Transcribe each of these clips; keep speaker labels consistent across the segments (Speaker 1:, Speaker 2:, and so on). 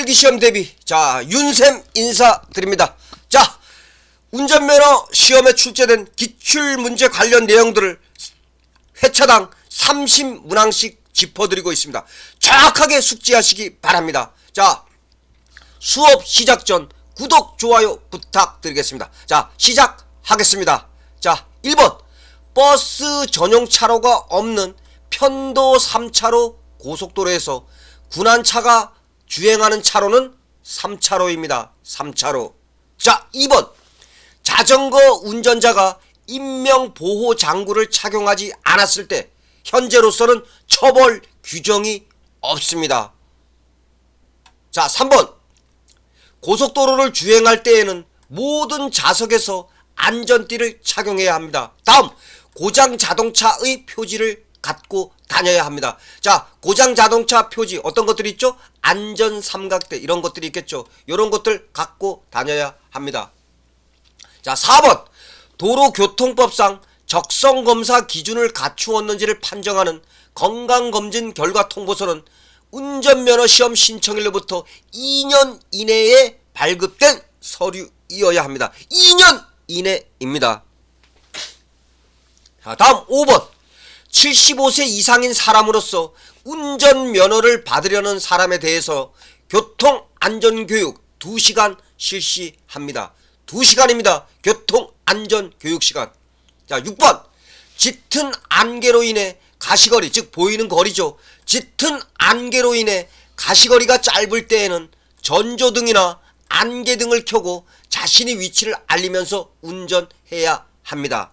Speaker 1: 필기시험 대비 자 윤쌤 인사드립니다. 자 운전면허 시험에 출제된 기출문제 관련 내용들을 회차당 30문항씩 짚어드리고 있습니다. 정확하게 숙지하시기 바랍니다. 자 수업 시작 전 구독, 좋아요 부탁드리겠습니다. 자, 시작하겠습니다. 자, 1번. 버스 전용 차로가 없는 편도 3차로 고속도로에서 군안차가 주행하는 차로는 3차로입니다. 3차로. 자, 2번. 자전거 운전자가 인명보호 장구를 착용하지 않았을 때 현재로서는 처벌 규정이 없습니다. 자, 3번. 고속도로를 주행할 때에는 모든 좌석에서 안전띠를 착용해야 합니다. 다음 고장 자동차의 표지를 갖고 다녀야 합니다. 자, 고장 자동차 표지 어떤 것들이 있죠? 안전 삼각대 이런 것들이 있겠죠. 이런 것들 갖고 다녀야 합니다. 자, 4번. 도로교통법상 적성검사 기준을 갖추었는지를 판정하는 건강검진 결과 통보서는 운전면허 시험 신청일로부터 2년 이내에 발급된 서류이어야 합니다. 2년 이내입니다. 자, 다음 5번. 75세 이상인 사람으로서 운전 면허를 받으려는 사람에 대해서 교통 안전 교육 2시간 실시합니다. 2시간입니다. 교통 안전 교육 시간. 자, 6번. 짙은 안개로 인해 가시거리, 즉 보이는 거리죠. 짙은 안개로 인해 가시거리가 짧을 때에는 전조등이나 안개 등을 켜고 자신의 위치를 알리면서 운전해야 합니다.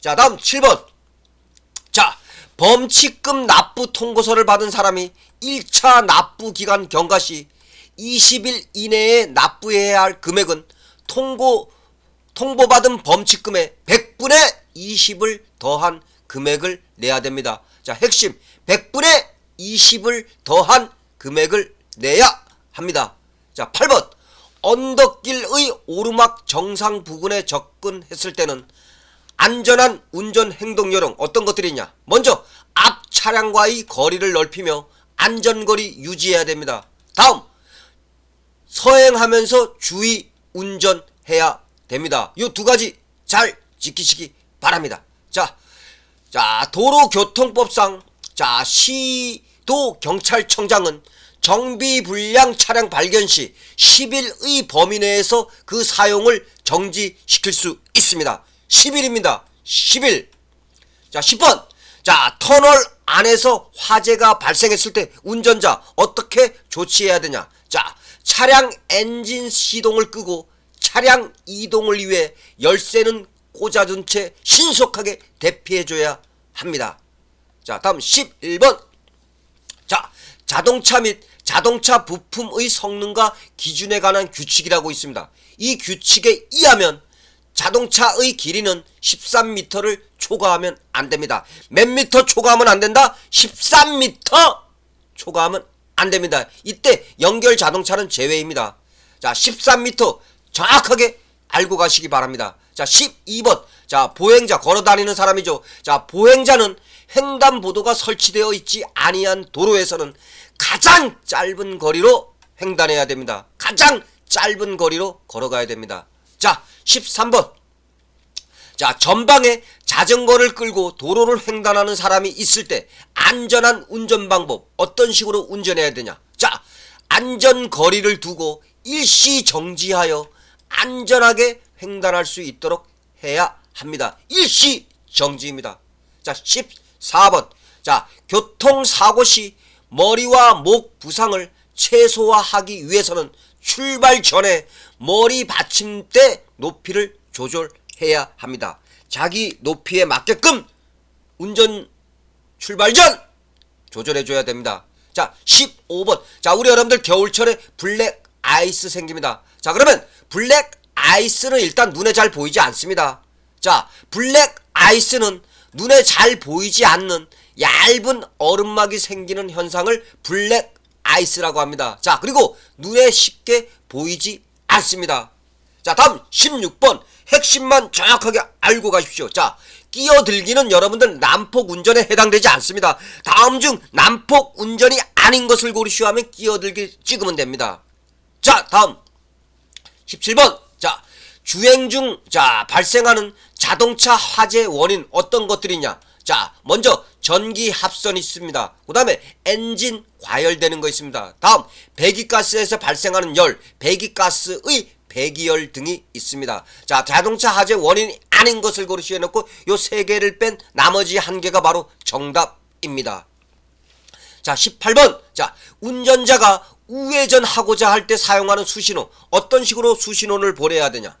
Speaker 1: 자, 다음 7번. 자, 범칙금 납부 통고서를 받은 사람이 1차 납부 기간 경과 시 20일 이내에 납부해야 할 금액은 통고 통보받은 범칙금의 100분의 20을 더한 금액을 내야 됩니다. 자, 핵심 100분의 20을 더한 금액을 내야 합니다. 자, 8번. 언덕길의 오르막 정상 부근에 접근했을 때는 안전한 운전 행동 요령 어떤 것들이 있냐? 먼저 앞 차량과의 거리를 넓히며 안전거리 유지해야 됩니다. 다음 서행하면서 주의 운전해야 됩니다. 이 두 가지 잘 지키시기 바랍니다. 자, 자 도로교통법상 자 시도 경찰청장은 정비 불량 차량 발견 시 10일의 범위 내에서 그 사용을 정지시킬 수 있습니다. 10일입니다. 10일. 자, 10번. 자, 터널 안에서 화재가 발생했을 때 운전자 어떻게 조치해야 되냐? 자, 차량 엔진 시동을 끄고 차량 이동을 위해 열쇠는 꽂아둔 채 신속하게 대피해줘야 합니다. 자, 다음 11번. 자, 자동차 및 자동차 부품의 성능과 기준에 관한 규칙이라고 있습니다. 이 규칙에 의하면 자동차의 길이는 13m를 초과하면 안 됩니다. 몇 미터 초과하면 안 된다? 13m 초과하면 안 됩니다. 이때 연결 자동차는 제외입니다. 자, 13m 정확하게 알고 가시기 바랍니다. 자, 12번. 자, 보행자 걸어 다니는 사람이죠. 자, 보행자는 횡단보도가 설치되어 있지 아니한 도로에서는 가장 짧은 거리로 횡단해야 됩니다. 가장 짧은 거리로 걸어가야 됩니다. 자, 13번. 자, 전방에 자전거를 끌고 도로를 횡단하는 사람이 있을 때 안전한 운전 방법 어떤 식으로 운전해야 되냐? 자, 안전 거리를 두고 일시 정지하여 안전하게 횡단할 수 있도록 해야 합니다. 일시 정지입니다. 자, 14번. 자, 교통사고 시 머리와 목 부상을 최소화하기 위해서는 출발 전에 머리 받침대 높이를 조절해야 합니다. 자기 높이에 맞게끔 운전 출발 전 조절해줘야 됩니다. 자, 15번. 자, 우리 여러분들 겨울철에 블랙 아이스 생깁니다. 자, 그러면 블랙 아이스는 일단 눈에 잘 보이지 않습니다. 자, 블랙 아이스는 눈에 잘 보이지 않는 얇은 얼음막이 생기는 현상을 블랙 아이스라고 합니다. 자, 그리고 눈에 쉽게 보이지 않습니다. 자, 다음 16번. 핵심만 정확하게 알고 가십시오. 자, 끼어들기는 여러분들 난폭 운전에 해당되지 않습니다. 다음 중 난폭 운전이 아닌 것을 고르시오 하면 끼어들기 찍으면 됩니다. 자, 다음 17번. 자, 주행 중, 자, 발생하는 자동차 화재 원인 어떤 것들이냐? 자, 먼저 전기 합선이 있습니다. 그 다음에 엔진 과열되는 거 있습니다. 다음, 배기가스에서 발생하는 열, 배기가스의 배기열 등이 있습니다. 자, 자동차 화재 원인이 아닌 것을 고르시해 놓고 요 세 개를 뺀 나머지 한 개가 바로 정답입니다. 자, 18번. 자, 운전자가 우회전하고자 할 때 사용하는 수신호. 어떤 식으로 수신호를 보내야 되냐?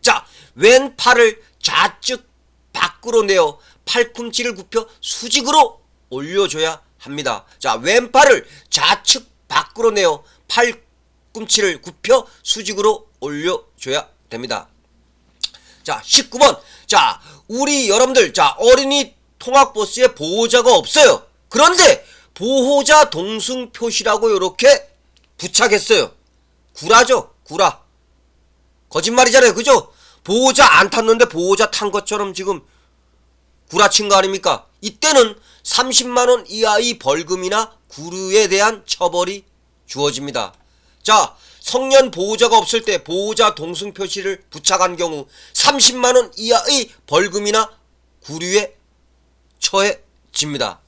Speaker 1: 자, 왼팔을 좌측 밖으로 내어 팔꿈치를 굽혀 수직으로 올려줘야 합니다. 자, 왼팔을 좌측 밖으로 내어 팔꿈치를 굽혀 수직으로 올려줘야 됩니다. 자, 19번. 자, 우리 여러분들, 자, 어린이 통학버스에 보호자가 없어요. 그런데 보호자 동승 표시라고 이렇게 부착했어요. 구라죠, 구라. 거짓말이잖아요, 그죠? 보호자 안 탔는데 보호자 탄 것처럼 지금 구라친 거 아닙니까? 이때는 30만원 이하의 벌금이나 구류에 대한 처벌이 주어집니다. 자, 성년 보호자가 없을 때 보호자 동승 표시를 부착한 경우 30만원 이하의 벌금이나 구류에 처해집니다.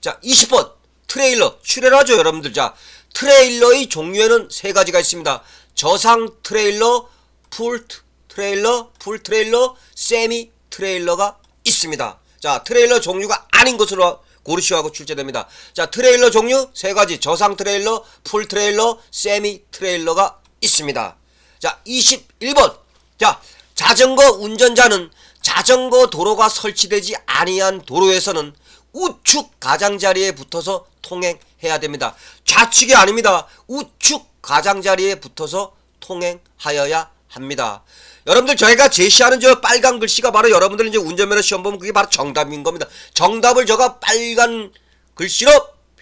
Speaker 1: 자, 20번. 트레일러. 출연하죠, 여러분들. 자, 트레일러의 종류에는 세 가지가 있습니다. 저상 트레일러, 풀 트레일러, 풀 트레일러, 세미 트레일러가 있습니다. 자, 트레일러 종류가 아닌 것으로 고르시오 하고 출제됩니다. 자, 트레일러 종류 세 가지. 저상 트레일러, 풀 트레일러, 세미 트레일러가 있습니다. 자, 21번. 자, 자전거 운전자는 자전거 도로가 설치되지 아니한 도로에서는 우측 가장자리에 붙어서 통행해야 됩니다. 좌측이 아닙니다. 우측 가장자리에 붙어서 통행하여야 합니다. 여러분들 저희가 제시하는 저 빨간 글씨가 바로 여러분들 이제 운전면허 시험 보면 그게 바로 정답인 겁니다. 정답을 제가 빨간 글씨로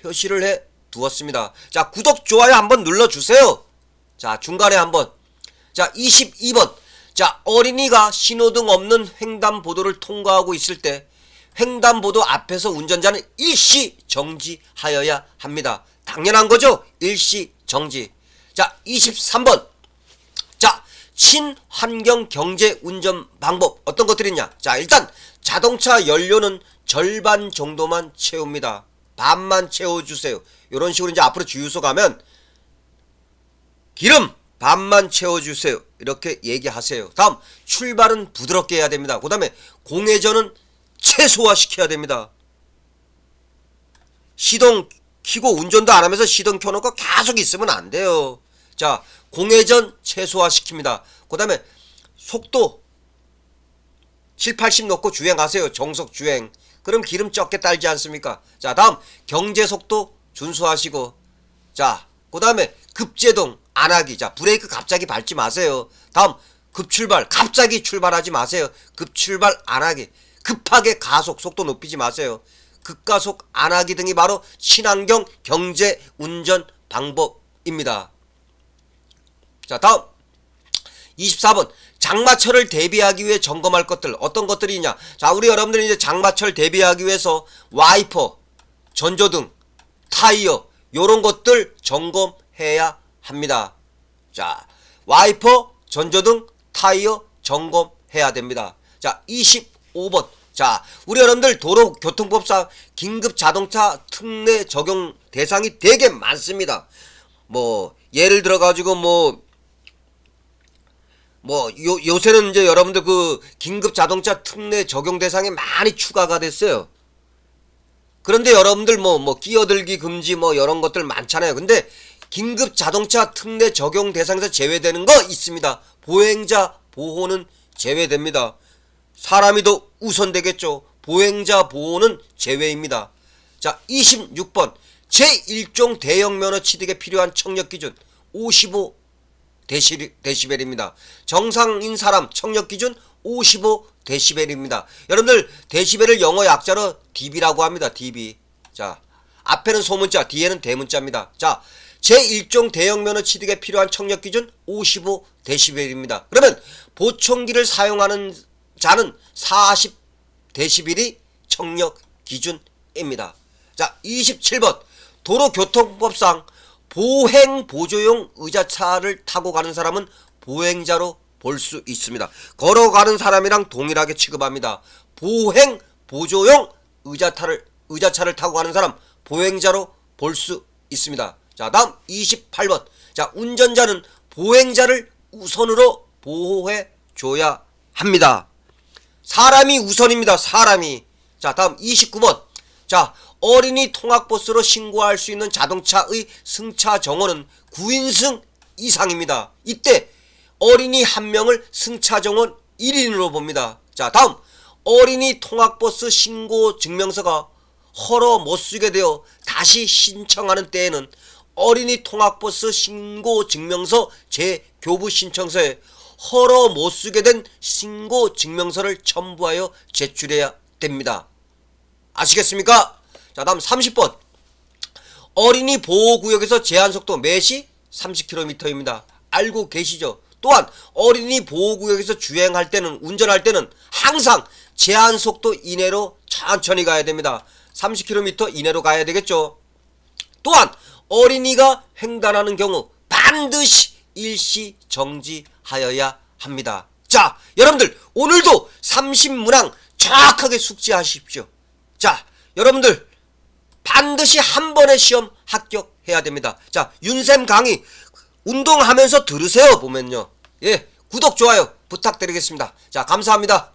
Speaker 1: 표시를 해 두었습니다. 자, 구독, 좋아요 한번 눌러주세요. 자, 중간에 한번. 자, 22번. 자, 어린이가 신호등 없는 횡단보도를 통과하고 있을 때 횡단보도 앞에서 운전자는 일시 정지하여야 합니다. 당연한 거죠? 일시 정지. 자, 23번. 자, 친환경 경제 운전 방법 어떤 것들이 있냐? 자, 일단 자동차 연료는 절반 정도만 채웁니다. 반만 채워 주세요. 이런 식으로 이제 앞으로 주유소 가면 기름 반만 채워주세요. 이렇게 얘기하세요. 다음 출발은 부드럽게 해야 됩니다. 그 다음에 공회전은 최소화시켜야 됩니다. 시동 키고 운전도 안 하면서 시동 켜놓고 계속 있으면 안 돼요. 자 공회전 최소화시킵니다. 그 다음에 속도 7, 80 놓고 주행하세요. 정속 주행. 그럼 기름 적게 딸지 않습니까? 자 다음 경제 속도 준수하시고 자 그 다음에 급제동 안 하기. 자, 브레이크 갑자기 밟지 마세요. 다음, 급출발. 갑자기 출발하지 마세요. 급출발 안 하기. 급하게 가속, 속도 높이지 마세요. 급가속 안 하기 등이 바로 친환경 경제 운전 방법입니다. 자, 다음. 24번. 장마철을 대비하기 위해 점검할 것들. 어떤 것들이 있냐. 자, 우리 여러분들이 이제 장마철 대비하기 위해서 와이퍼, 전조등, 타이어, 요런 것들 점검해야 합니다. 자, 와이퍼, 전조등, 타이어 점검해야 됩니다. 자, 25번. 자, 우리 여러분들 도로교통법상 긴급 자동차 특례 적용 대상이 되게 많습니다. 뭐 예를 들어 가지고 뭐 뭐 요, 요새는 이제 여러분들 그 긴급 자동차 특례 적용 대상이 많이 추가가 됐어요. 그런데 여러분들 뭐, 뭐, 끼어들기 금지 뭐, 이런 것들 많잖아요. 근데, 긴급 자동차 특례 적용 대상에서 제외되는 거 있습니다. 보행자 보호는 제외됩니다. 사람이 더 우선되겠죠. 보행자 보호는 제외입니다. 자, 26번. 제1종 대형 면허 취득에 필요한 청력 기준 55 데시, 데시벨입니다. 정상인 사람 청력 기준 55 데시벨입니다. 여러분들 데시벨을 영어 약자로 dB라고 합니다. dB. 자, 앞에는 소문자, 뒤에는 대문자입니다. 자, 제1종 대형 면허 취득에 필요한 청력 기준 55 데시벨입니다. 그러면 보청기를 사용하는 자는 40 데시벨이 청력 기준입니다. 자, 27번 도로교통법상 보행 보조용 의자차를 타고 가는 사람은 보행자로 볼 수 있습니다. 걸어가는 사람이랑 동일하게 취급합니다. 보행 보조용 의자차를 의자차를 타고 가는 사람 보행자로 볼 수 있습니다. 자, 다음 28번. 자, 운전자는 보행자를 우선으로 보호해 줘야 합니다. 사람이 우선입니다. 사람이. 자, 다음 29번. 자, 어린이 통학버스로 신고할 수 있는 자동차의 승차 정원은 9인승 이상입니다. 이때 어린이 한 명을 승차 정원 1인으로 봅니다. 자, 다음 어린이 통학버스 신고 증명서가 허러 못 쓰게 되어 다시 신청하는 때에는 어린이 통학버스 신고 증명서 제 교부 신청서에 허러 못 쓰게 된 신고 증명서를 첨부하여 제출해야 됩니다. 아시겠습니까? 자, 다음 30번. 어린이 보호구역에서 제한속도 매시 30km입니다. 알고 계시죠? 또한 어린이 보호구역에서 주행할 때는 운전할 때는 항상 제한속도 이내로 천천히 가야 됩니다. 30km 이내로 가야 되겠죠? 또한 어린이가 횡단하는 경우 반드시 일시 정지하여야 합니다. 자, 여러분들 오늘도 30문항 정확하게 숙지하십시오. 자, 여러분들 반드시 한 번의 시험 합격해야 됩니다. 자, 윤쌤 강의 운동하면서 들으세요 보면요. 예, 구독 좋아요 부탁드리겠습니다. 자, 감사합니다.